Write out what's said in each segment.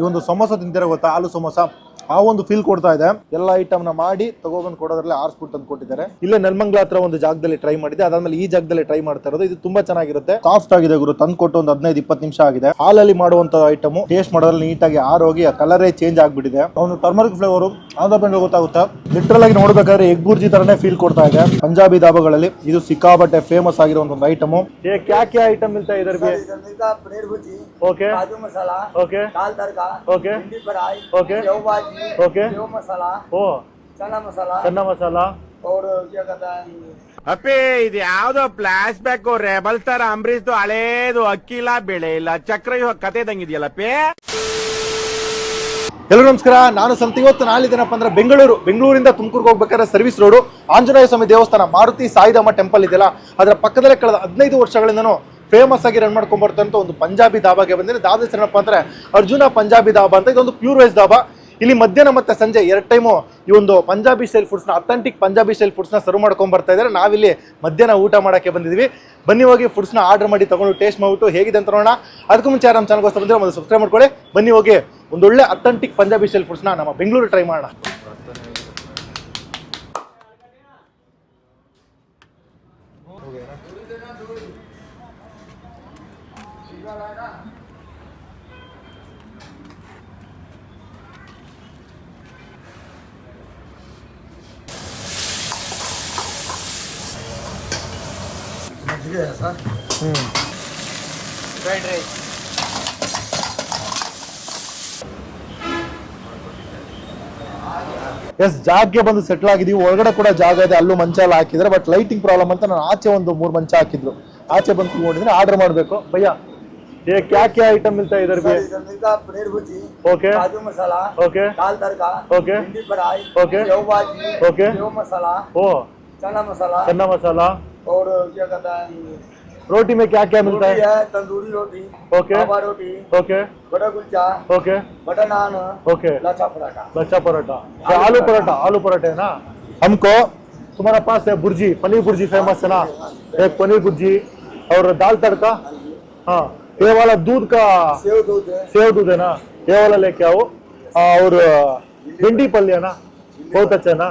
ಈ ಒಂದು ಸಮೋಸ ತಿಂತೀರ ಗೊತ್ತಾ? ಆಲೂ ಸಮೋಸ. ಆ ಒಂದು ಫೀಲ್ ಕೊಡ್ತಾ ಇದೆ. ಎಲ್ಲ ಐಟಮ್ನ ಮಾಡಿ ತಗೋಬಂದು ಕೊಡೋದ್ರಲ್ಲಿ ಆರಿಸ್ಬಿಟ್ಟು ತಂದು ಕೊಟ್ಟಿದ್ದಾರೆ. ಇಲ್ಲೇ ನೆಲ್ಮಂಗ್ಲ ಹತ್ರ ಒಂದು ಜಾಗದಲ್ಲಿ ಟ್ರೈ ಮಾಡಿದೆ ಅದಾದ್ಮೇಲೆ ಈ ಜಾಗದಲ್ಲಿ ಟ್ರೈ ಮಾಡ್ತಾ ಇರೋದು. ಇದು ತುಂಬಾ ಚೆನ್ನಾಗಿರುತ್ತೆ. ಸಾಫ್ಟ್ ಆಗಿದೆ ಗುರು. ತಂದು ಕೊಟ್ಟು ಒಂದು ಹದಿನೈದು ಇಪ್ಪತ್ತು ನಿಮಿಷ ಆಗಿದೆ. ಹಾಲಲ್ಲಿ ಮಾಡುವಂತ ಐಟಮ್ ಟೇಸ್ಟ್ ಮಾಡೋದ್ರಲ್ಲಿ ನೀಟಾಗಿ ಆರೋಗಿ ಆ ಕಲರೇ ಚೇಂಜ್ ಆಗ್ಬಿಟ್ಟಿದೆ. ಅವನು ಟರ್ಮರಿಕ್ ಫ್ಲೇವರು ಆಂಧ್ರ ಬೆಂಗಳೂರು ಗೊತ್ತಾಗುತ್ತಾ? ಲಿಟ್ರಲ್ ಆಗಿ ನೋಡಬೇಕಾದ್ರೆ ಎಗ್ ಬುರ್ಜಿ ತರನೇ ಫೀಲ್ ಕೊಡ್ತಾ ಇದೆ. ಪಂಜಾಬಿ ಧಾಬಾಗಳಲ್ಲಿ ಇದು ಸಿಕ್ಕಾಬಟ್ಟೆ ಫೇಮಸ್ ಆಗಿರೋ ಒಂದು ಐಟಮ್ ಕ್ಯಾ ಕ್ಯಾ ಐಟಮ್ ಮಿಲ್ತಾ ಇದ್ದಾರೆ? ಓಕೆ ಓಕೆ ಓಕೆ ಓಕೆ ಓ ಚನ್ನ ಮಸಾಲ ಅಪ್ಪಿ ಇದು ಯಾವ್ದೋ ಫ್ಲಾಶ್ ಬ್ಯಾಕ್ ರೆಬಲ್ ತರ ಅಂಬರೀಶ್ದು ಹಳೇದು ಅಕ್ಕಿ ಇಲ್ಲ ಬೆಳೆ ಇಲ್ಲ. ಚಕ್ರ ಇವಾಗ ಕತೆ ಇದಂಗಿದೆಯಲ್ಲಪ್ಪಿ ಎಲ್ಲರೂ ನಮಸ್ಕಾರ. ನಾನು ಸಂತಿ ಇವತ್ತು ನಾಳಿದ್ದೇನಪ್ಪ ಅಂದ್ರೆ ಬೆಂಗಳೂರು. ಬೆಂಗಳೂರಿಂದ ತುಮಕೂರ್ಗೆ ಹೋಗ್ಬೇಕಾದ್ರೆ ಸರ್ವಿಸ್ ರೋಡ್. ಆಂಜನೇಯ ಸ್ವಾಮಿ ದೇವಸ್ಥಾನ ಮಾರುತಿ ಸಾಯಿಧಾಮ ಟೆಂಪಲ್ ಇದೆಯಲ್ಲ. ಅದರ ಪಕ್ಕದಲ್ಲೇ ಕಳೆದ ಹದಿನೈದು ವರ್ಷಗಳಿಂದನೂ ಫೇಮಸ್ ಆಗಿ ರನ್ ಮಾಡ್ಕೊಂಡ್ ಬರ್ತಂತ ಒಂದು ಪಂಜಾಬಿ ದಾಬಾಗೆ ಬಂದಿದೆ. ದಾದ ಹೆಸರೇನಪ್ಪ ಅಂದ್ರೆ ಅರ್ಜುನ ಪಂಜಾಬಿ ದಾಬಾ ಅಂತ, ಇದೊಂದು ಪ್ಯೂರ್ ವೆಜ್ ದಾಬಾ. ಇಲ್ಲಿ ಮಧ್ಯಾಹ್ನ ಮತ್ತೆ ಸಂಜೆ ಎರಡು ಟೈಮು ಈ ಒಂದು ಪಂಜಾಬಿ ಸ್ಟೈಲ್ ಫುಡ್ಸ್ನ ಅಥೆಂಟಿಕ್ ಪಂಜಾಬಿ ಸ್ಟೈಲ್ ಫುಡ್ಸ್ನ ಸರ್ವ್ ಮಾಡ್ಕೊಂಡ್ ಬರ್ತಾ ಇದ್ದಾರೆ. ನಾವಿಲ್ಲಿ ಮಧ್ಯಾಹ್ನ ಊಟ ಮಾಡೋಕ್ಕೆ ಬಂದಿದ್ವಿ ಬನ್ನಿ ಹೋಗಿ ಫುಡ್ಸ್ನ ಆರ್ಡರ್ ಮಾಡಿ ತಗೊಂಡು ಟೇಸ್ಟ್ ಮಾಡ್ಬಿಟ್ಟು ಹೇಗಿದೆ ಅಂತ ನೋಡೋಣ. ಅದಕ್ಕೂ ಮುಂಚೆ ನಮ್ಮ ಚಾನಲ್ಗೋಸ್ಕರ ಬಂದರೆ ಒಂದು ಸಬ್ಸ್ಕ್ರೈಬ್ ಮಾಡ್ಕೊಳ್ಳಿ. ಬನ್ನಿ ಹೋಗಿ ಒಂದೊಳ್ಳೆ ಅಥೆಂಟಿಕ್ ಪಂಜಾಬಿ ಸ್ಟೈಲ್ ಫುಡ್ಸ್ನ ನಮ್ಮ ಬೆಂಗಳೂರು ಟ್ರೈ ಮಾಡೋಣ. ಎಸ್ ಜಾಗಕ್ಕೆ ಬಂದು ಸೆಟ್ಲ್ ಆಗಿದೀವಿ ಒಳಗಡೆ ಕೂಡ ಜಾಗ ಇದೆ. ಅಲ್ಲೂ ಮಂಚ ಎಲ್ಲ ಹಾಕಿದ್ರೆ ಬಟ್ ಲೈಟಿಂಗ್ ಪ್ರಾಬ್ಲಮ್ ಅಂತ ನಾನು ಆಚೆ ಒಂದು ಮೂರು ಮಂಚ ಹಾಕಿದ್ರು. ಆಚೆ ಬಂದು ನೋಡಿದ್ರೆ ಆರ್ಡರ್ ಮಾಡಬೇಕು. ಭಯ್ಯ. ये क्या क्या आइटम मिलता है इधर इधर मिलता है paneer bhurji okay. Kaju masala okay. Dal tadka okay. Bhindi fry okay. Sev bhaji okay. Sev masala ओ। चना मसाला। चना मसाला। और क्या कहता है? रोटी में क्या क्या मिलता है? है tandoori roti okay. Roti okay. Butter kulcha okay. Butter naan okay. Lachha paratha. Lachha paratha. Aloo paratha. Aloo पराठे है ना? हमको तुम्हारा पास है भुर्जी पनीर भुर्जी फ़ेमस है ना? एक पनीर भुर्जी और दाल तड़का। हाँ। ये वाला दूध का सेव दूध है सेव दूध है ना ये वाला लेके आओ हाँ, और भिंडी पल्य ना बहुत अच्छा है ना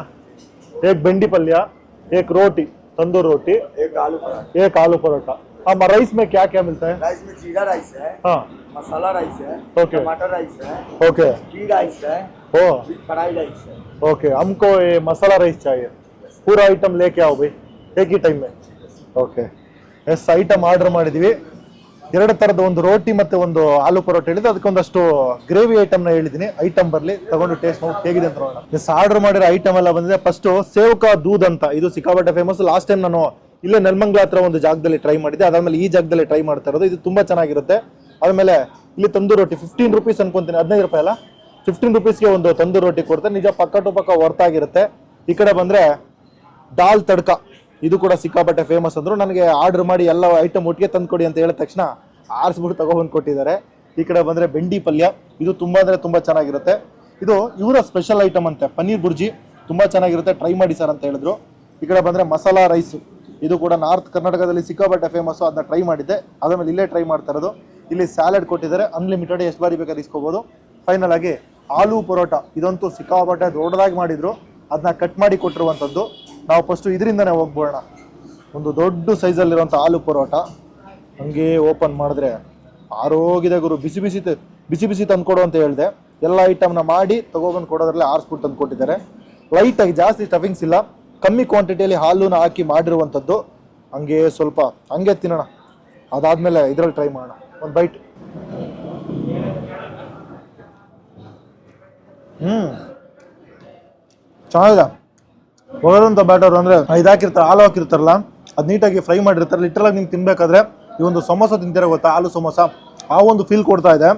एक भिंडी पल्य एक रोटी तंदूर रोटी एक आलू पराठा एक आलू परोठा हम राइस में क्या क्या मिलता है राइस में जीरा राइस है हाँ मसाला राइस है ओके। टमाटर राइस है ओके घी राइस है ओ फ्राई राइस है ओके हमको ये मसाला राइस चाहिए पूरा आइटम लेके आओ भाई एक ही टाइम में ಓಕೆ ಎಸ್ ಐಟಮ್ ಆರ್ಡರ್ ಮಾಡಿದ್ವಿ ಎರಡು ಥರದ ಒಂದು ರೋಟಿ ಮತ್ತೆ ಒಂದು ಆಲೂ ಪರೋಟ ಹೇಳಿದ್ರೆ ಅದಕ್ಕೊಂದಷ್ಟು ಗ್ರೇವಿ ಐಟಮ್ನ ಹೇಳಿದ್ದೀನಿ. ಐಟಮ್ ಬರಲಿ, ತಗೊಂಡು ಟೇಸ್ಟ್ ಮಾಡಿ ಹೇಗಿದೆ ಅಂತ ನೋಡೋಣ. ಎಸ್ ಆರ್ಡರ್ ಮಾಡಿರೋ ಐಟಮ್ ಎಲ್ಲ ಬಂದಿದೆ. ಫಸ್ಟ್ ಸೇವ್ಕಾ ದೂದ್ ಅಂತ. ಇದು ಸಿಕ್ಕಾಪಟ್ಟೆ ಫೇಮಸ್ ಲಾಸ್ಟ್ ಟೈಮ್ ನಾನು ಇಲ್ಲೇ ನೆಲಮಂಗ್ಲ ಹತ್ರ ಒಂದು ಜಾಗದಲ್ಲಿ ಟ್ರೈ ಮಾಡಿದ್ದೆ. ಅದಾದಮೇಲೆ ಈ ಜಾಗದಲ್ಲಿ ಟ್ರೈ ಮಾಡ್ತಾ ಇರೋದು. ಇದು ತುಂಬಾ ಚೆನ್ನಾಗಿರುತ್ತೆ. ಆಮೇಲೆ ಇಲ್ಲಿ ತಂದೂರು ರೊಟ್ಟಿ ಫಿಫ್ಟೀನ್ ರುಪೀಸ್ ಅನ್ಕೊಂತೀನಿ. ಹದಿನೈದು ರೂಪಾಯಿ ಅಲ್ಲ? ಫಿಫ್ಟೀನ್ ರುಪೀಸ್ಗೆ ಒಂದು ತಂದೂರು ರೊಟ್ಟಿ ಕೊಡ್ತಾರೆ. ನಿಜ ಪಕ್ಕ ಟು ಪಕ್ಕ ವರ್ತ್ ಆಗಿರುತ್ತೆ. ಈ ಕಡೆ ಬಂದ್ರೆ ದಾಲ್ ತಡ್ಕ. ಇದು ಕೂಡ ಸಿಕ್ಕಾಪಟ್ಟೆ ಫೇಮಸ್ ಅಂದ್ರು. ನನಗೆ ಆರ್ಡರ್ ಮಾಡಿ ಎಲ್ಲ ಐಟಮ್ ಒಟ್ಟಿಗೆ ತಂದ್ಕೊಡಿ ಅಂತ ಹೇಳಿದ ತಕ್ಷಣ ಆರಿಸ್ಬಿಟ್ಟು ತಗೊಬಂದು ಕೊಟ್ಟಿದ್ದಾರೆ. ಈ ಕಡೆ ಬಂದ್ರೆ ಬೆಂಡಿ ಪಲ್ಯ. ಇದು ತುಂಬಾ ಅಂದ್ರೆ ತುಂಬಾ ಚೆನ್ನಾಗಿರುತ್ತೆ. ಇದು ಇವರ ಸ್ಪೆಷಲ್ ಐಟಮ್ ಅಂತೆ. ಪನ್ನೀರ್ ಬುರ್ಜಿ ತುಂಬಾ ಚೆನ್ನಾಗಿರುತ್ತೆ. ಟ್ರೈ ಮಾಡಿ ಸರ್ ಅಂತ ಹೇಳಿದ್ರು. ಈ ಕಡೆ ಬಂದ್ರೆ ಮಸಾಲಾ ರೈಸ್ ಇದು ಕೂಡ ನಾರ್ತ್ ಕರ್ನಾಟಕದಲ್ಲಿ ಸಿಕ್ಕಾಪಟ್ಟೆ ಫೇಮಸ್ ಅದನ್ನ ಟ್ರೈ ಮಾಡಿದ್ದೆ. ಮೇಲೆ ಇಲ್ಲೇ ಟ್ರೈ ಮಾಡ್ತಾ ಇರೋದು. ಇಲ್ಲಿ ಸ್ಯಾಲೆಡ್ ಕೊಟ್ಟಿದ್ದಾರೆ. ಅನ್ಲಿಮಿಟೆಡ್ ಎಷ್ಟು ಬಾರಿ ಬೇಕಾದ್ರೆ ಇಸ್ಕೋಬೋದು. ಫೈನಲ್ ಆಗಿ ಆಲೂ ಪರೋಟ. ಇದಂತೂ ಸಿಕ್ಕಾಪಟ್ಟೆ ದೊಡ್ಡದಾಗಿ ಮಾಡಿದ್ರು. ಅದನ್ನ ಕಟ್ ಮಾಡಿ ಕೊಟ್ಟಿರುವಂಥದ್ದು. ನಾವು ಫಸ್ಟ್ ಇದರಿಂದನೇ ಹೋಗ್ಬೋಣ. ಒಂದು ದೊಡ್ಡ ಸೈಜಲ್ಲಿರುವಂಥ ಆಲೂ ಪರೋಟ. ಹಂಗೆ ಓಪನ್ ಮಾಡಿದ್ರೆ ಆರೋಗ್ಯದ ಗುರು, ಬಿಸಿ ಬಿಸಿ ಬಿಸಿ ಬಿಸಿ ತಂದುಕೊಡು ಅಂತ ಹೇಳಿದೆ. ಎಲ್ಲ ಐಟಮ್ನ ಮಾಡಿ ತಗೊಬಂದು ಕೊಡೋದ್ರಲ್ಲಿ ಆರಿಸ್ಬಿಟ್ಟು ತಂದು ಕೊಟ್ಟಿದ್ದಾರೆ. ಲೈಟಾಗಿ ಜಾಸ್ತಿ ಸ್ಟಫಿಂಗ್ಸ್ ಇಲ್ಲ. ಕಮ್ಮಿ ಕ್ವಾಂಟಿಟಿಯಲ್ಲಿ ಹಾಲುನ ಹಾಕಿ ಮಾಡಿರುವಂಥದ್ದು ಹಂಗೆ ಸ್ವಲ್ಪ, ಹಂಗೆ ತಿನ್ನೋಣ. ಅದಾದಮೇಲೆ ಇದರಲ್ಲಿ ಟ್ರೈ ಮಾಡೋಣ. ಒಂದು ಬೈಟ್ ಹ್ಞೂ ಚೆನ್ನಾಗಿದೆ. ಒಳರಂತ ಬ್ಯಾಟರ್ ಅಂದ್ರೆ ಇದಾಕಿರ್ತಾರೆ ಹಾಕಿರ್ತಾರೆ, ಹಾಲು ಹಾಕಿರ್ತಾರಲ್ಲ, ಅದು ನೀಟಾಗಿ ಫ್ರೈ ಮಾಡಿರ್ತಾರೆ. ಲಿಟ್ರಲಾಗಿ ನಿಮ್ಗೆ ತಿನ್ಬೇಕಾದ್ರೆ ಈ ಒಂದು ಸಮೋಸ ತಿಂತೀರ ಗೊತ್ತಾ ಆಲೂ ಸಮೋಸ? ಆ ಒಂದು ಫೀಲ್ ಕೊಡ್ತಾ ಇದೆ.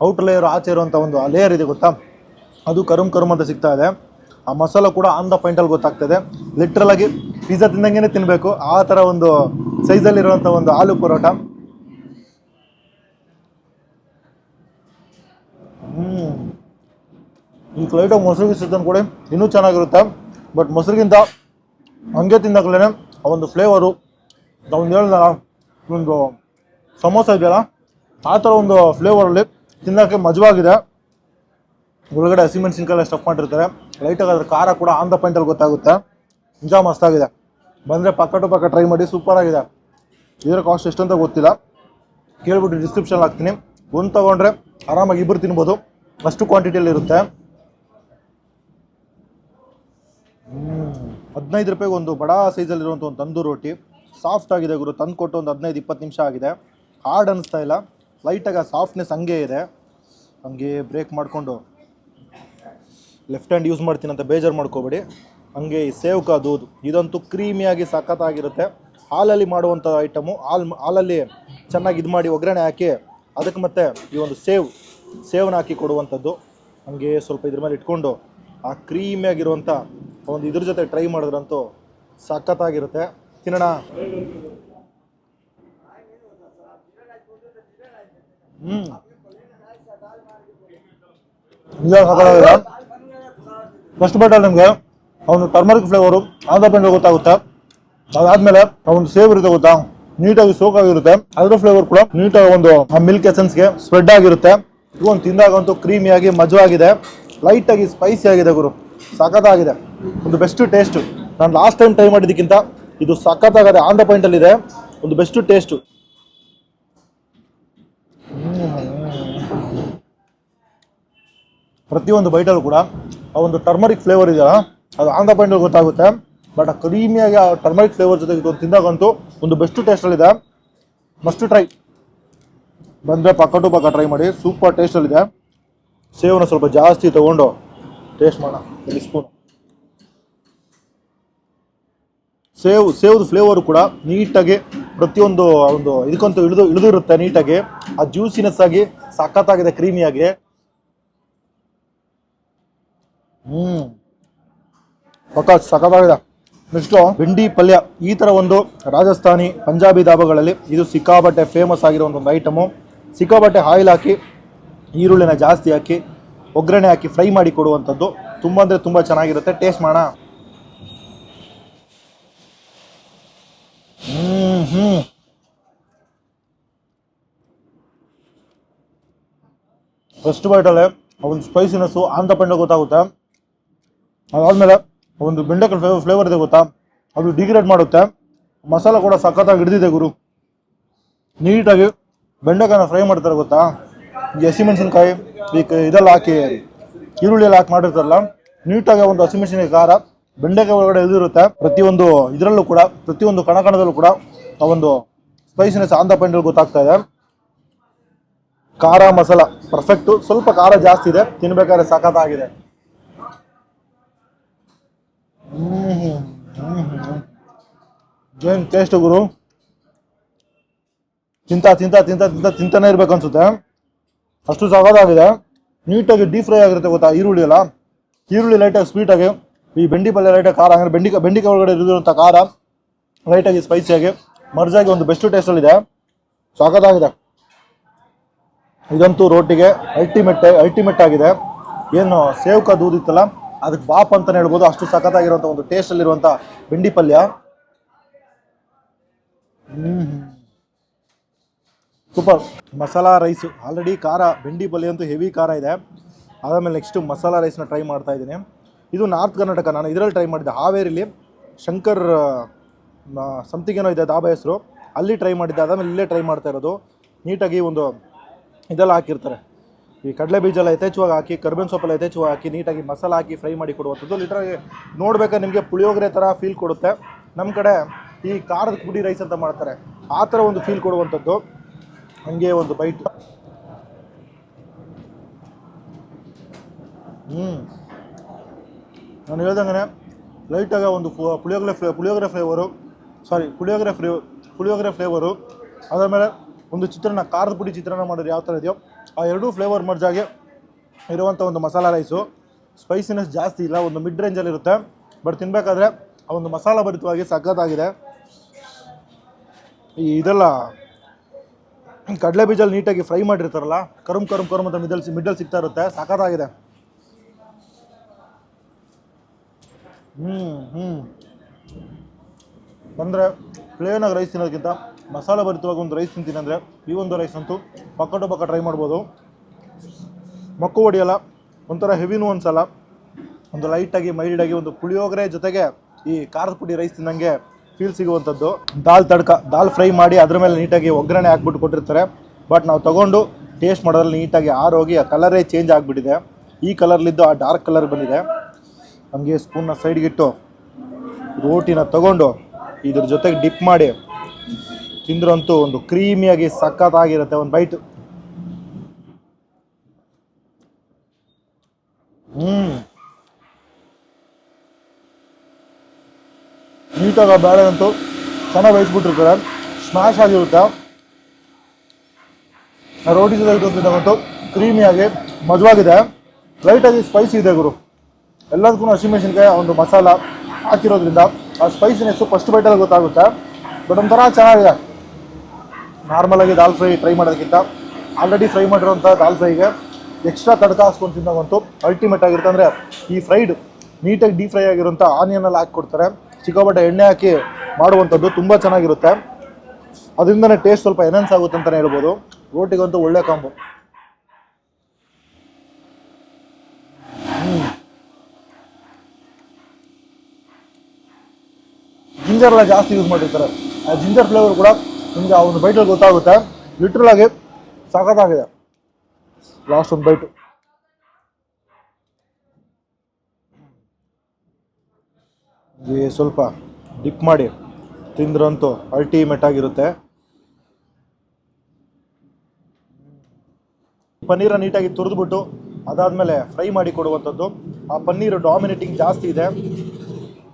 ಔಟ್ ಲೇಯರ್ ಆಚೆ ಇರುವಂಥ ಒಂದು ಲೇಯರ್ ಇದೆ ಗೊತ್ತಾ? ಅದು ಕರುಮ್ ಕರುಮ್ ಅಂತ ಸಿಗ್ತಾ ಇದೆ. ಆ ಮಸಾಲ ಕೂಡ ಆನ್ ದ ಪಾಯಿಂಟಲ್ಲಿ ಗೊತ್ತಾಗ್ತದೆ. ಲಿಟ್ರಲ್ ಆಗಿ ಪಿಜ್ಜಾ ತಿಂದಂಗೆ ತಿನ್ನಬೇಕು ಆ ಥರ ಒಂದು ಸೈಜಲ್ಲಿರುವಂಥ ಒಂದು ಆಲೂ ಪರೋಟ. ಹ್ಮ್. ಈ ಕ್ಲೈಟಾಗಿ ಮೊಸರು ಗಿಸು ಕೊಡಿ ಇನ್ನೂ ಚೆನ್ನಾಗಿರುತ್ತೆ. ಬಟ್ ಮೊಸರಿಗಿಂತ ಹಂಗೆ ತಿಂದಾಗಲೇ ಆ ಒಂದು ಫ್ಲೇವರು ಒಂದು ಹೇಳಿದಾಗ ಒಂದು ಸಮೋಸ ಇದೆಯಲ್ಲ, ಆ ಥರ ಒಂದು ಫ್ಲೇವರಲ್ಲಿ ತಿನ್ನೋಕ್ಕೆ ಮಜವಾಗಿದೆ. ಒಳಗಡೆ ಹಸಿಮೆಣಸಿನ್ಕಾಯಿ ಸ್ಟಫ್ ಮಾಡಿರ್ತಾರೆ. ಲೈಟಾಗಿ ಅದ್ರ ಖಾರ ಕೂಡ ಆನ್ ದ ಪಾಯಿಂಟಲ್ಲಿ ಗೊತ್ತಾಗುತ್ತೆ. ನಿಜ ಮಸ್ತಾಗಿದೆ. ಬಂದರೆ ಪಕ್ಕ ಟು ಪಕ್ಕ ಟ್ರೈ ಮಾಡಿ ಸೂಪರ್ ಆಗಿದೆ. ಇದರ ಕಾಸ್ಟ್ ಎಷ್ಟಂತ ಗೊತ್ತಿಲ್ಲ. ಕೇಳ್ಬಿಟ್ಟು ಡಿಸ್ಕ್ರಿಪ್ಷನ್ ಹಾಕ್ತೀನಿ. ಒಂದು ತಗೊಂಡ್ರೆ ಆರಾಮಾಗಿ ಇಬ್ಬರು ತಿನ್ಬೋದು. ಅಷ್ಟು ಕ್ವಾಂಟಿಟಿಯಲ್ಲಿ ಇರುತ್ತೆ. ಹದಿನೈದು ರೂಪಾಯಿಗೆ ಒಂದು ಬಡ ಸೈಜಲ್ಲಿರುವಂಥ ಒಂದು ತಂದೂರು ರೊಟ್ಟಿ ಸಾಫ್ಟ್ ಆಗಿದೆ ಗುರು ತಂದು ಕೊಟ್ಟು ಒಂದು ಹದಿನೈದು ಇಪ್ಪತ್ತು ನಿಮಿಷ ಆಗಿದೆ. ಹಾರ್ಡ್ ಅನಿಸ್ತಾ ಇಲ್ಲ. ಲೈಟಾಗಿ ಆ ಸಾಫ್ಟ್ನೆಸ್ ಹಂಗೆ ಇದೆ. ಹಂಗೆ ಬ್ರೇಕ್ ಮಾಡಿಕೊಂಡು ಲೆಫ್ಟ್ ಹ್ಯಾಂಡ್ ಯೂಸ್ ಮಾಡ್ತೀನಿ ಅಂತ ಬೇಜಾರು ಮಾಡ್ಕೋಬೇಡಿ. ಹಂಗೆ ಈ ಸೇವ್ ದೂದು ದೂದ್ ಇದಂತೂ ಕ್ರೀಮಿಯಾಗಿ ಸಖತ್ತಾಗಿರುತ್ತೆ. ಹಾಲಲ್ಲಿ ಮಾಡುವಂಥ ಐಟಮು ಹಾಲ್ ಹಾಲಲ್ಲಿ ಚೆನ್ನಾಗಿ ಇದು ಮಾಡಿ ಒಗ್ಗರಣೆ ಹಾಕಿ ಅದಕ್ಕೆ ಮತ್ತೆ ಈ ಒಂದು ಸೇವ್ ಸೇವನ್ನ ಹಾಕಿ ಕೊಡುವಂಥದ್ದು. ಹಂಗೆ ಸ್ವಲ್ಪ ಇದ್ರ ಮೇಲೆ ಇಟ್ಕೊಂಡು ಆ ಕ್ರೀಮಿಯಾಗಿರುವಂಥ ಒಂದು ಇದ್ರ ಜೊತೆ ಟ್ರೈ ಮಾಡಿದ್ರಂತೂ ಸಖತ್ತಾಗಿರುತ್ತೆ. ತಿನ್ನೋಣ. ಹ್ಞೂ ಫಸ್ಟ್ ಬಟ್ ನಿಮಗೆ. ಅವನು ಟರ್ಮರಿಕ್ ಫ್ಲೇವರು ಆಂಧ್ರ ಪೆಂಡ್ ಗೊತ್ತಾಗುತ್ತೆ. ಅದಾದ್ಮೇಲೆ ಅವನು ಸೇವ್ ಇರುತ್ತೆ ಗೊತ್ತಾ? ನೀಟಾಗಿ ಸೋಕ್ ಆಗಿರುತ್ತೆ. ಅದ್ರ ಫ್ಲೇವರ್ ಕೂಡ ನೀಟಾಗಿ ಒಂದು, ಆ ಮಿಲ್ಕ್ ಎಸೆನ್ಸ್ಗೆ ಸ್ಪ್ರೆಡ್ ಆಗಿರುತ್ತೆ. ಇದು ಒಂದು ತಿಂದಾಗಂತೂ ಕ್ರೀಮಿಯಾಗಿ ಮಜವಾಗಿದೆ. ಲೈಟಾಗಿ ಸ್ಪೈಸಿ ಆಗಿದೆ ಗುರು. ಸಖತ್ತಾಗಿದೆ. ಒಂದು ಬೆಸ್ಟ್ ಟೇಸ್ಟು ನಾನು ಲಾಸ್ಟ್ ಟೈಮ್ ಟ್ರೈ ಮಾಡಿದ್ದಕ್ಕಿಂತ ಇದು ಸಖತ್ತಾಗದೆ ಆನ್ ದ ಪಾಯಿಂಟಲ್ಲಿದೆ ಒಂದು ಬೆಸ್ಟ್ ಟೇಸ್ಟು ಪ್ರತಿಯೊಂದು ಬೈಟಲ್ಲೂ ಕೂಡ ಆ ಒಂದು ಟರ್ಮರಿಕ್ ಫ್ಲೇವರ್ ಇದೆಯಲ್ಲ, ಅದು ಆನ್ ದ ಪಾಯಿಂಟಲ್ಲಿ ಗೊತ್ತಾಗುತ್ತೆ. ಬಟ್ ಆ ಕ್ರೀಮಿಯಾಗಿ ಆ ಟರ್ಮರಿಕ್ ಫ್ಲೇವರ್ ಜೊತೆಗೆ ತಿಂದಾಗಂತೂ ಒಂದು ಬೆಸ್ಟ್ ಟೇಸ್ಟಲ್ಲಿದೆ ಮಸ್ಟ್ ಟ್ರೈ ಬಂದರೆ ಪಕ್ಕ ಟು ಪಕ್ಕ ಟ್ರೈ ಮಾಡಿ. ಸೂಪರ್ ಟೇಸ್ಟಲ್ಲಿದೆ ಸೇವನ ಸ್ವಲ್ಪ ಜಾಸ್ತಿ ತೊಗೊಂಡು ಟೇಸ್ಟ್ ಮಾಡೋಣ. ಸ್ಪೂನು ಸೇವ್, ಸೇವ್ದ ಫ್ಲೇವರು ಕೂಡ ನೀಟಾಗಿ ಪ್ರತಿಯೊಂದು ಒಂದು ಇದಕ್ಕಂತೂ ಇಳಿದು ಇಳಿದಿರುತ್ತೆ ನೀಟಾಗಿ. ಆ ಜ್ಯೂಸಿನೆಸ್ ಆಗಿ, ಸಖತ್ತಾಗಿದೆ ಕ್ರೀಮಿಯಾಗಿ ಹ್ಮ್. ಪಕ್ಕ ಸಖತ್ತಾಗಿದೆ. ನೆಕ್ಸ್ಟು ಬೆಂಡಿ ಪಲ್ಯ. ಈ ಥರ ಒಂದು ರಾಜಸ್ಥಾನಿ ಪಂಜಾಬಿ ಧಾಬಾಗಳಲ್ಲಿ ಇದು ಸಿಕ್ಕಾಬಟ್ಟೆ ಫೇಮಸ್ ಆಗಿರೋ ಒಂದು ಐಟಮು ಸಿಕ್ಕಾಬಟ್ಟೆ ಆಯಿಲ್ ಹಾಕಿ, ಈರುಳ್ಳಿನ ಜಾಸ್ತಿ ಹಾಕಿ, ಒಗ್ಗರಣೆ ಹಾಕಿ ಫ್ರೈ ಮಾಡಿ ಕೊಡುವಂಥದ್ದು. ತುಂಬ ಅಂದರೆ ತುಂಬ ಚೆನ್ನಾಗಿರುತ್ತೆ. ಟೇಸ್ಟ್ ಮಾಡೋಣ. ಹ್ಮ್ ಫಸ್ಟ್ ಬೈಟಲ್ಲೇ ಒಂದು ಸ್ಪೈಸಿನೆಸ್ಸು ಆಂಧ್ರ ಪಂಡ ಗೊತ್ತಾಗುತ್ತೆ. ಅದಾದಮೇಲೆ ಒಂದು ಬೆಂಡೆಕಾಯಿ ಫ್ಲೇವರ್ ಫ್ಲೇವರ್ ಇದೆ ಗೊತ್ತಾ? ಅದು ಡಿಗ್ರೇಡ್ ಮಾಡುತ್ತೆ. ಮಸಾಲ ಕೂಡ ಸಖತ್ತಾಗಿ ಹಿಡಿದಿದೆ ಗುರು. ನೀಟಾಗಿ ಬೆಂಡೆಕಾಯಿನ ಫ್ರೈ ಮಾಡ್ತಾರೆ ಗೊತ್ತಾ? ಹಸಿಮೆಣಸಿನ್ಕಾಯಿ ಈ ಇದೆಲ್ಲ ಹಾಕಿ ಈರುಳ್ಳಿ ಎಲ್ಲ ಹಾಕಿ ಮಾಡಿರ್ತಾರಲ್ಲ, ನೀಟಾಗಿ ಒಂದು ಹಸಿಮೆಣಸಿನ ಖಾರ ಬೆಂಡೆಕಾಯಿ ಒಳಗಡೆ ಇಳಿದಿರುತ್ತೆ ಪ್ರತಿಯೊಂದು ಇದರಲ್ಲೂ ಕೂಡ, ಪ್ರತಿಯೊಂದು ಕಣಕಣದಲ್ಲೂ ಕೂಡ ಆ ಒಂದು ಸ್ಪೈಸಿನೆಸ್ ಆನ್ ದ ಗೊತ್ತಾಗ್ತಾ ಇದೆ. ಖಾರ ಮಸಾಲ ಪರ್ಫೆಕ್ಟು ಸ್ವಲ್ಪ ಖಾರ ಜಾಸ್ತಿ ಇದೆ. ತಿನ್ಬೇಕಾದ್ರೆ ಸಖತ್ತಾಗಿದೆ. ಏನು ಟೇಸ್ಟ್ ಗುರು? ತಿಂತ ತಿಂತ ತಿಂತ ತಿಂತ, ತಿಂತಾನೆ ಇರ್ಬೇಕು ಅನ್ಸುತ್ತೆ. ಅಷ್ಟು ಸಖತ್ತಾಗಿದೆ. ನೀಟಾಗಿ ಡೀಪ್ ಫ್ರೈ ಆಗಿರುತ್ತೆ ಗೊತ್ತಾ? ಈರುಳ್ಳಿ ಎಲ್ಲ. ಈರುಳ್ಳಿ ಲೈಟಾಗಿ ಸ್ವೀಟಾಗಿ ಈ ಬೆಂಡಿ ಪಲ್ಯ ಲೈಟಾಗಿ ಖಾರ ಅಂದರೆ ಬೆಂಡಿ ಬೆಂಡಿಕಾಯಿ ಒಳಗಡೆ ಇರುವಂಥ ಖಾರ ಲೈಟಾಗಿ ಸ್ಪೈಸಿಯಾಗಿ ಮರ್ಜಾಗಿ ಒಂದು ಬೆಸ್ಟ್ ಟೇಸ್ಟಲ್ಲಿದೆ ಸಾಕದಾಗಿದೆ ಇದಂತೂ ರೋಟಿಗೆ ಅಲ್ಟಿಮೇಟ್ ಅಲ್ಟಿಮೇಟ್ ಆಗಿದೆ. ಏನು ಸೇವ್ಕ ದೂದಿತ್ತಲ್ಲ ಅದಕ್ಕೆ ಬಾಪ್ ಅಂತಲೇ ಹೇಳ್ಬೋದು. ಅಷ್ಟು ಸಖತ್ತಾಗಿರುವಂಥ ಒಂದು ಟೇಸ್ಟಲ್ಲಿರುವಂಥ ಬೆಂಡಿ ಪಲ್ಯ. ಸೂಪರ್ ಮಸಾಲ ರೈಸು ಆಲ್ರೆಡಿ ಖಾರ, ಬೆಂಡಿ ಪಲ್ಯ ಅಂತೂ ಹೆವಿ ಖಾರ ಇದೆ. ಅದಾದಮೇಲೆ ನೆಕ್ಸ್ಟು ಮಸಾಲ ರೈಸ್ನ ಟ್ರೈ ಮಾಡ್ತಾ ಇದ್ದೀನಿ. ಇದು ನಾರ್ತ್ ಕರ್ನಾಟಕ. ನಾನು ಇದರಲ್ಲಿ ಟ್ರೈ ಮಾಡಿದ್ದೆ. ಹಾವೇರಿಲಿ ಶಂಕರ್ ಸಮಥಿಂಗ್ ಏನೋ ಇದೆ ದಾಬಾ ಹೆಸರು ಅಲ್ಲಿ ಟ್ರೈ ಮಾಡಿದ್ದೆ. ಅದಾದಮೇಲೆ ಇಲ್ಲೇ ಟ್ರೈ ಮಾಡ್ತಾ ಇರೋದು. ನೀಟಾಗಿ ಒಂದು ಇದೆಲ್ಲ ಹಾಕಿರ್ತಾರೆ. ಈ ಕಡಲೆ ಬೀಜ ಎಲ್ಲ ಯಥೇಚ್ಛವಾಗಿ ಹಾಕಿ, ಕರ್ಬೇವಿನ ಸೊಪ್ಪೆಲ್ಲ ಯಥೇಚ್ಛವಾಗಿ ಹಾಕಿ, ನೀಟಾಗಿ ಮಸಾಲ ಹಾಕಿ ಫ್ರೈ ಮಾಡಿ ಕೊಡುವಂಥದ್ದು. ಲಿಟ್ರಾಗಿ ನೋಡ್ಬೇಕಾದ್ರೆ ನಿಮಗೆ ಪುಳಿಯೋಗರೆ ಥರ ಫೀಲ್ ಕೊಡುತ್ತೆ. ನಮ್ಮ ಕಡೆ ಈ ಖಾರದ ಪುಡಿ ರೈಸ್ ಅಂತ ಮಾಡ್ತಾರೆ. ಆ ಥರ ಒಂದು ಫೀಲ್ ಕೊಡುವಂಥದ್ದು. ಹಂಗೆ ಒಂದು ಬೈಟ್ ಹ್ಞೂ ನಾನು ಹೇಳ್ದಂಗೆ ಲೈಟಾಗಿ ಒಂದು ಪುಳಿಯೋಗರೆ ಫ್ಲೇ ಪುಳಿಯೋಗರೆ ಫ್ಲೇವರು ಸಾರಿ ಪುಳಿಯೋಗರೆ ಫ್ಲೇ ಪುಳಿಯೋಗರೆ ಫ್ಲೇವರು ಅದ್ರ ಮೇಲೆ ಒಂದು ಚಿತ್ರಾನ್ನ, ಖಾರದ ಪುಡಿ ಚಿತ್ರಾನ್ನ ಮಾಡೋದು ಯಾವ ಥರ ಇದೆಯೋ, ಆ ಎರಡೂ ಫ್ಲೇವರ್ ಮರ್ಜಾಗಿ ಇರುವಂಥ ಒಂದು ಮಸಾಲ ರೈಸು ಸ್ಪೈಸಿನೆಸ್ ಜಾಸ್ತಿ ಇಲ್ಲ, ಒಂದು ಮಿಡ್ ರೇಂಜಲ್ಲಿರುತ್ತೆ ಬಟ್ ತಿನ್ನಬೇಕಾದ್ರೆ ಆ ಒಂದು ಮಸಾಲ ಭರಿತವಾಗಿ ಸಖತ್ತಾಗಿದೆ. ಈ ಇದೆಲ್ಲ ಕಡಲೆ ಬೀಜಲ್ಲಿ ನೀಟಾಗಿ ಫ್ರೈ ಮಾಡಿರ್ತಾರಲ್ಲ, ಕರುಮ್ ಕರುಮ್ ಕರುಮ್ ಅಂತ ಮಿಡಲ್ ಮಿಡಲ್ ಸಿಗ್ತಾ ಇರುತ್ತೆ, ಸಖತ್ತಾಗಿದೆ. ಹ್ಞೂ ಹ್ಞೂ ಬಂದರೆ ಪ್ಲೇನಾಗಿ ರೈಸ್ ತಿನ್ನೋದಕ್ಕಿಂತ ಮಸಾಲೆ ಭರಿತವಾಗಿ ಒಂದು ರೈಸ್ ತಿಂತೀನಿ ಅಂದರೆ ಈ ಒಂದು ರೈಸ್ ಅಂತೂ ಪಕ್ಕ ಟು ಪಕ್ಕ ಟ್ರೈ ಮಾಡ್ಬೋದು. ಮಕ್ಕು ಹೊಡಿಯಲ್ಲ ಒಂಥರ ಹೆವಿನೂ ಅನ್ಸಲ್ಲ ಒಂದು ಲೈಟಾಗಿ ಮೈಲ್ಡಾಗಿ ಒಂದು ಪುಳಿಯೋಗರೆ ಜೊತೆಗೆ ಈ ಖಾರದ ಪುಡಿ ರೈಸ್ ತಿನ್ನಂಗೆ ಫೀಲ್ ಸಿಗುವಂಥದ್ದು. ದಾಲ್ ತಡ್ಕ, ದಾಲ್ ಫ್ರೈ ಮಾಡಿ ಅದ್ರ ಮೇಲೆ ನೀಟಾಗಿ ಒಗ್ಗರಣೆ ಹಾಕ್ಬಿಟ್ಟು ಕೊಟ್ಟಿರ್ತಾರೆ. ಬಟ್ ನಾವು ತಗೊಂಡು ಟೇಸ್ಟ್ ಮಾಡೋದ್ರಲ್ಲಿ ನೀಟಾಗಿ ಆರೋಗಿ ಆ ಕಲರೇ ಚೇಂಜ್ ಆಗಿಬಿಟ್ಟಿದೆ. ಈ ಕಲರ್ಲಿದ್ದು ಆ ಡಾರ್ಕ್ ಕಲರ್ ಬಂದಿದೆ. ನಮಗೆ ಸ್ಪೂನ್ನ ಸೈಡ್ಗಿಟ್ಟು ರೋಟಿನ ತಗೊಂಡು ಇದ್ರ ಜೊತೆಗೆ ಡಿಪ್ ಮಾಡಿ ತಿಂದ್ರಂತೂ ಒಂದು ಕ್ರೀಮಿಯಾಗಿ ಸಖತ್ತಾಗಿರುತ್ತೆ ಒಂದು ಬೈಟ್ ಹ್ಮ್. ನೀಟಾಗ ಬೇಳೆ ಅಂತೂ ಚೆನ್ನಾಗಿ ಬೇಯಿಸ್ಬಿಟ್ಟಿರ್ತಾರೆ. ಸ್ಮ್ಯಾಶ್ ಆಗಿರುತ್ತೆ. ರೋಟಿ ಜೊತೆ ಕ್ರೀಮಿಯಾಗಿ ಮಜವಾಗಿದೆ. ಲೈಟಾಗಿ ಸ್ಪೈಸಿ ಇದೆ ಗುರು. ಎಲ್ಲದಕ್ಕೂ ಹಸಿಮೆಣಸಿನ್ಕಾಯಿ ಒಂದು ಮಸಾಲ ಹಾಕಿರೋದ್ರಿಂದ ಆ ಸ್ಪೈಸಿನೆಸ್ಸು ಫಸ್ಟ್ ಬೈಟಲ್ಲಿ ಗೊತ್ತಾಗುತ್ತೆ. ಬಟ್ ಒಂಥರ ಚೆನ್ನಾಗಿದೆ. ನಾರ್ಮಲಾಗಿ ದಾಲ್ ಫ್ರೈ ಟ್ರೈ ಮಾಡೋದಕ್ಕಿಂತ ಆಲ್ರೆಡಿ ಫ್ರೈ ಮಾಡಿರೋಂಥ ದಾಲ್ ಫ್ರೈಗೆ ಎಕ್ಸ್ಟ್ರಾ ತಡಕ ಹಾಕ್ಸ್ಕೊಂಡು ತಿನ್ನೋವಂತೂ ಅಲ್ಟಿಮೇಟ್ ಆಗಿರುತ್ತೆ. ಅಂದರೆ ಈ ಫ್ರೈಡ್ ನೀಟಾಗಿ ಡೀಪ್ ಫ್ರೈ ಆಗಿರೋಂಥ ಆನಿಯನ್ನೆಲ್ಲ ಹಾಕಿ ಕೊಡ್ತಾರೆ. ಸಿಕ್ಕಾಪಟ್ಟೆ ಎಣ್ಣೆ ಹಾಕಿ ಮಾಡುವಂಥದ್ದು ತುಂಬ ಚೆನ್ನಾಗಿರುತ್ತೆ. ಅದರಿಂದನೇ ಟೇಸ್ಟ್ ಸ್ವಲ್ಪ ಎನನ್ಸ್ ಆಗುತ್ತೆ ಅಂತಲೇ ಹೇಳ್ಬೋದು. ರೋಟಿಗಂತೂ ಒಳ್ಳೆ ಕಾಂಬು ಜಿಂಜರ್ ಎಲ್ಲ ಜಾಸ್ತಿ ಯೂಸ್ ಮಾಡಿರ್ತಾರೆ. ಆ ಜಿಂಜರ್ ಫ್ಲೇವರ್ ಕೂಡ ನಿಮಗೆ ಆ ಒಂದು ಬೈಟಲ್ಲಿ ಗೊತ್ತಾಗುತ್ತೆ. ಲಿಟ್ರಲ್ ಆಗಿ ಸಖತ್ತಾಗಿದೆ. ಲಾಸ್ಟ್ ಒಂದು ಬೈಟು ಸ್ವಲ್ಪ ಡಿಪ್ ಮಾಡಿ ತಿಂದ್ರಂತೂ ಅಲ್ಟಿಮೇಟ್ ಆಗಿರುತ್ತೆ. ಪನ್ನೀರ ನೀಟಾಗಿ ತುರಿದ್ಬಿಟ್ಟು ಅದಾದಮೇಲೆ ಫ್ರೈ ಮಾಡಿ ಕೊಡುವಂಥದ್ದು. ಆ ಪನ್ನೀರು ಡಾಮಿನೇಟಿಂಗ್ ಜಾಸ್ತಿ ಇದೆ.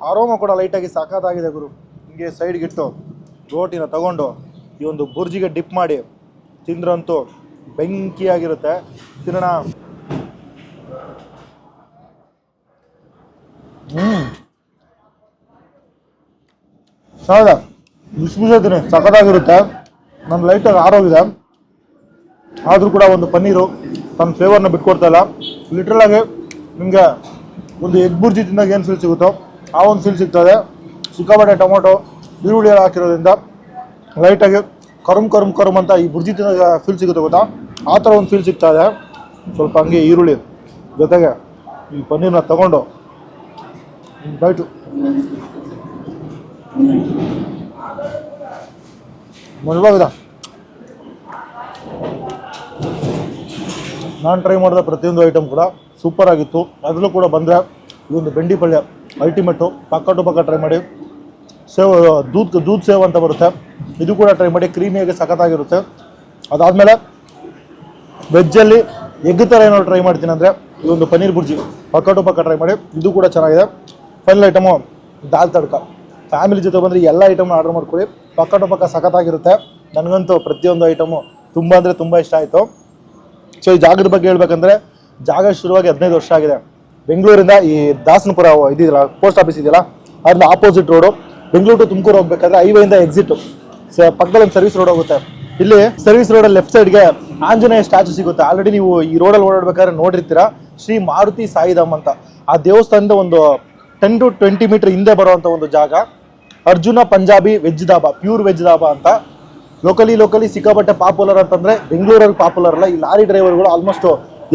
ಆರೋಮ ಕೂಡ ಲೈಟಾಗಿ ಸಾಕಾದಾಗಿದೆ ಗುರು. ಹಿಂಗೆ ಸೈಡ್ಗಿಟ್ಟು ರೋಟಿನ ತಗೊಂಡು ಈ ಒಂದು ಬುರ್ಜಿಗೆ ಡಿಪ್ ಮಾಡಿ ತಿಂದ್ರಂತೂ ಬೆಂಕಿಯಾಗಿರುತ್ತೆ. ತಿನ್ನೋಣ. ಹೌದಾ ಇದ್ದೀನಿ ಸಖತ್ತಾಗಿರುತ್ತೆ ನನ್ನ ಲೈಟಾಗಿ ಆರೋಗಿದೆ ಆದರೂ ಕೂಡ ಒಂದು ಪನ್ನೀರು ತನ್ನ ಫ್ಲೇವರ್ನ ಬಿಟ್ಕೊಡ್ತಾ ಇಲ್ಲ. ಲಿಟ್ರಲ್ ಆಗಿ ನಿಮಗೆ ಒಂದು ಎಗ್ ಬುರ್ಜಿ ತಿಂದಾಗ ಏನು ಫೀಲ್ ಸಿಗುತ್ತೋ? ಆ ಒಂದು ಫೀಲ್ ಸಿಗ್ತದೆ. ಸಿಕ್ಕಾಪಟ್ಟೆ ಟೊಮೊಟೊ, ಈರುಳ್ಳಿ ಎಲ್ಲ ಹಾಕಿರೋದ್ರಿಂದ ಲೈಟಾಗಿ ಕರುಮ್ ಕರುಮ್ ಕರುಮ್ ಅಂತ ಈ ಬುರ್ಜಿ ತಿನ್ನೋ ಫೀಲ್ ಸಿಗುತ್ತೆ ಗೊತ್ತಾ? ಆ ಥರ ಒಂದು ಫೀಲ್ ಸಿಗ್ತಾ ಇದೆ. ಸ್ವಲ್ಪ ಹಂಗೆ ಈರುಳ್ಳಿ ಜೊತೆಗೆ ಈ ಪನ್ನೀರ್ನ ತಗೊಂಡು ಬೈಟು ಮಜವಾಗಿದೆ? ನಾನು ಟ್ರೈ ಮಾಡಿದ ಪ್ರತಿಯೊಂದು ಐಟಮ್ ಕೂಡ ಸೂಪರ್ ಆಗಿತ್ತು. ಅದರಲ್ಲೂ ಕೂಡ ಬಂದರೆ ಒಂದು ಬೆಂಡಿ ಪಲ್ಯ. ಅಲ್ಟಿಮೇಟು ಪಕ್ಕ ಟು ಪಕ್ಕ ಟ್ರೈ ಮಾಡಿ. ಸೇವ್, ದೂದ್ ದೂದ್ ಸೇವ್ ಅಂತ ಬರುತ್ತೆ. ಇದು ಕೂಡ ಟ್ರೈ ಮಾಡಿ, ಕ್ರೀಮಿಯಾಗಿ ಸಖತ್ತಾಗಿರುತ್ತೆ. ಅದಾದಮೇಲೆ ವೆಜ್ಜಲ್ಲಿ ಎಗ್ ಥರ ಏನಾದ್ರು ಟ್ರೈ ಮಾಡ್ತೀನಿ ಅಂದರೆ, ಇದೊಂದು ಪನ್ನೀರ್ ಬುರ್ಜಿ ಪಕ್ಕ ಟು ಪಕ್ಕ ಟ್ರೈ ಮಾಡಿ, ಇದು ಕೂಡ ಚೆನ್ನಾಗಿದೆ. Final item dal tadka. Family ಜೊತೆ ಬಂದರೆ ಎಲ್ಲ ಐಟಮ್ನ ಆರ್ಡರ್ ಮಾಡ್ಕೊಳ್ಳಿ. ಪಕ್ಕ ಟು ಪಕ್ಕ ಸಖತ್ತಾಗಿರುತ್ತೆ. ನನಗಂತೂ ಪ್ರತಿಯೊಂದು ಐಟಮು ತುಂಬ ಅಂದರೆ ತುಂಬ ಇಷ್ಟ ಆಯಿತು. ಸೊ ಈ ಜಾಗದ ಬಗ್ಗೆ ಹೇಳ್ಬೇಕಂದ್ರೆ, ಜಾಗ ಶುರುವಾಗಿ ಹದಿನೈದು ವರ್ಷ ಆಗಿದೆ. ಬೆಂಗಳೂರಿಂದ ಈ ದಾಸನಪುರ ಇದೆಯಲ್ಲ ಪೋಸ್ಟ್ ಆಫೀಸ್ ಇದೆಯಲ್ಲ ಅದ್ರ opposite road Bengaluru to Tumakuru ಹೋಗ್ಬೇಕಾದ್ರೆ ಹೈವೇಯಿಂದ ಎಕ್ಸಿಟ್ ಪಕ್ಕದಲ್ಲಿ ಒಂದು ಸರ್ವಿಸ್ ರೋಡ್ ಹೋಗುತ್ತೆ. ಇಲ್ಲಿ ಸರ್ವಿಸ್ ರೋಡಲ್ಲಿ ಲೆಫ್ಟ್ ಸೈಡ್ಗೆ ಆಂಜನೇಯ ಸ್ಟ್ಯಾಚು ಸಿಗುತ್ತೆ. ಆಲ್ರೆಡಿ ನೀವು ಈ ರೋಡಲ್ಲಿ ಓಡಾಡ್ಬೇಕಾದ್ರೆ ನೋಡಿರ್ತೀರಾ? ಶ್ರೀ ಮಾರುತಿ ಸಾಯಿಧಾಮ್ ಅಂತ. ಆ ದೇವಸ್ಥಾನದ ಒಂದು ಟೆನ್ ಟು ಟ್ವೆಂಟಿ ಮೀಟರ್ ಹಿಂದೆ ಬರುವಂಥ ಒಂದು ಜಾಗ. Arjuna Punjabi veg dhaba pure veg dhaba ಅಂತ. ಲೋಕಲಿ ಲೋಕಲಿ ಸಿಕ್ಕಾಪಟ್ಟೆ ಪಾಪ್ಯುಲರ್ ಅಂತಂದ್ರೆ ಬೆಂಗಳೂರಲ್ಲಿ ಪಾಪ್ಯುಲರ್ ಅಲ್ಲ. ಈ ಲಾರಿ ಡ್ರೈವರ್ಗಳು ಆಲ್ಮೋಸ್ಟ್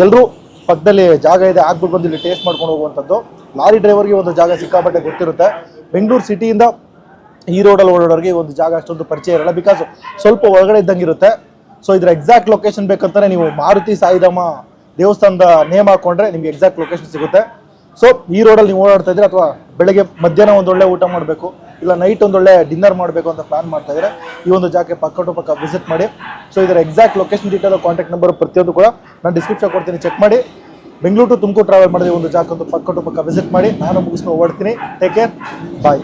ಎಲ್ಲರೂ ಪಕ್ಕದಲ್ಲಿ ಜಾಗ ಇದೆ ಆಗ್ಬಿಟ್ಟು ಬಂದು ಇಲ್ಲಿ ಟೇಸ್ಟ್ ಮಾಡ್ಕೊಂಡು ಹೋಗುವಂಥದ್ದು. ಲಾರಿ ಡ್ರೈವರ್ಗೆ ಒಂದು ಜಾಗ ಸಿಕ್ಕಾಪಟ್ಟೆ ಗೊತ್ತಿರುತ್ತೆ. ಬೆಂಗಳೂರು ಸಿಟಿಯಿಂದ ಈ ರೋಡಲ್ಲಿ ಓಡಾಡೋರಿಗೆ ಒಂದು ಜಾಗ ಅಷ್ಟೊಂದು ಪರಿಚಯ ಇರಲ್ಲ. ಬಿಕಾಸ್ ಸ್ವಲ್ಪ ಒಳಗಡೆ ಇದ್ದಂಗೆ ಇರುತ್ತೆ. ಸೊ ಇದರ ಎಕ್ಸಾಕ್ಟ್ ಲೊಕೇಶನ್ ಬೇಕಂತಾನೆ ನೀವು ಮಾರುತಿ ಸಾಯಿಧಾಮ ದೇವಸ್ಥಾನದ ನೇಮ್ ಹಾಕೊಂಡ್ರೆ ನಿಮ್ಗೆ ಎಕ್ಸಾಕ್ಟ್ ಲೊಕೇಶನ್ ಸಿಗುತ್ತೆ. ಸೊ ಈ ರೋಡಲ್ಲಿ ನೀವು ಓಡಾಡ್ತಾ ಇದ್ರೆ ಅಥವಾ ಬೆಳಗ್ಗೆ ಮಧ್ಯಾಹ್ನ ಒಂದು ಒಳ್ಳೆ ಊಟ ಮಾಡಬೇಕು. ಇಲ್ಲ ನೈಟ್ ಒಂದು ಒಳ್ಳೆ ಡಿನ್ನರ್ ಮಾಡಬೇಕು ಅಂತ ಪ್ಲಾನ್ ಮಾಡ್ತಾ ಇದ್ರೆ. ಈ ಒಂದು ಜಾಗಕ್ಕೆ ಪಕ್ಕ ಟು ಪಕ್ಕ ವಿಸಿಟ್ ಮಾಡಿ. ಸೊ ಇದರ exact location detail contact number ಪ್ರತಿಯೊಂದು ಕೂಡ ನಾನು ಡಿಸ್ಕ್ರಿಪ್ಷನ್ ಕೊಡ್ತೀನಿ ಚೆಕ್ ಮಾಡಿ. ಬೆಂಗಳೂರು ಟು ತುಮಕೂರು ಟ್ರಾವೆಲ್ ಮಾಡಿದ್ರೆ ಒಂದು ಜಾಗ ಒಂದು ಪಕ್ಕ ಟು ಪಕ್ಕ ವಿಸಿಟ್ ಮಾಡಿ. ನಾನು ಮುಗಿಸ್ಕೊಂಡು ಓಡ್ತೀನಿ ಟೇಕ್ ಕೇರ್ ಬಾಯ್